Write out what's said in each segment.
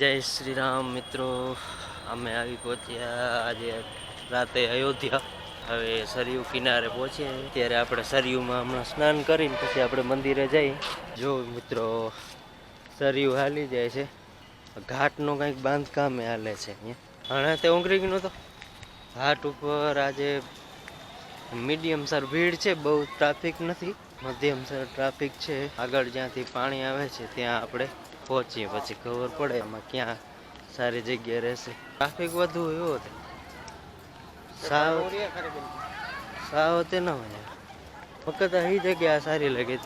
જય શ્રી રામ મિત્રો. અમે આવી પહોંચ્યા આજે રાતે અયોધ્યા. હવે સરયુ કિનારે પહોંચીએ. ત્યારે આપણે સરયુમાં હમણાં સ્નાન કરીને પછી આપણે મંદિરે જઈ જો મિત્રો, સરયુ હાલી જાય છે. ઘાટનું કંઈક બાંધકામ હાલે છે અહીંયા. હણા તે ઉંગરી ગયું તો ઘાટ ઉપર આજે મીડિયમ સર ભીડ છે, બહુ ટ્રાફિક નથી. મધ્યમ સર ટ્રાફિક છે. આગળ જ્યાંથી પાણી આવે છે, ત્યાં આપણે પહોંચીએ, પછી ખબર પડે એમાં ક્યાં સારી જગ્યા રહેશે. ટ્રાફિક વધુ એવો સાવ સાવ તે ન હોય ફક્ત એ જગ્યા સારી લાગે.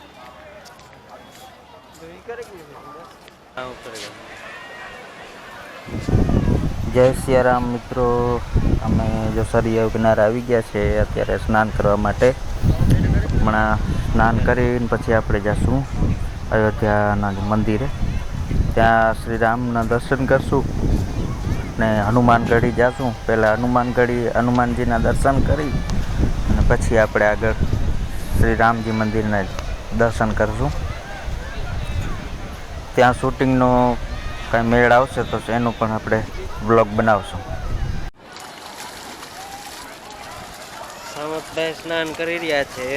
જય સિયારામ મિત્રો. અમે જો સરિયા કિનારે આવી ગયા છે, અત્યારે સ્નાન કરવા માટે. હમણાં સ્નાન કરીને પછી આપણે જઈશું અયોધ્યાના મંદિરે. ત્યાં શ્રી રામના દર્શન કરશું ને હનુમાનગઢી જઈશું પહેલાં હનુમાનગઢી, હનુમાનજીના દર્શન કરી અને પછી આપણે આગળ શ્રી રામજી મંદિરના દર્શન કરશું. ત્યાં શૂટિંગનો કાંઈ મેળ આવશે તો એનું પણ આપણે બ્લોગ બનાવશું. સામતભાઈ સ્નાન કરી રહ્યા છે.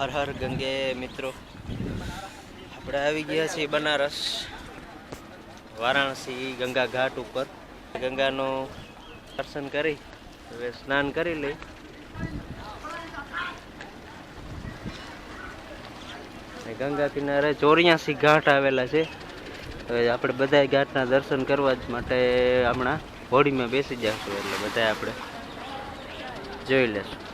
હર હર ગંગે મિત્રો. આપણે આવી ગયા છીએ બનારસ, વારાણસી ગંગા ઘાટ ઉપર. ગંગાનું દર્શન કરી, હવે સ્નાન કરી લઈ. ગંગા કિનારે ચોર્યાસી ઘાટ આવેલા છે. હવે આપણે બધા ઘાટના દર્શન કરવા જ માટે હમણાં હોડીમાં બેસી જશું એટલે બધા આપણે જોઈ લેશું.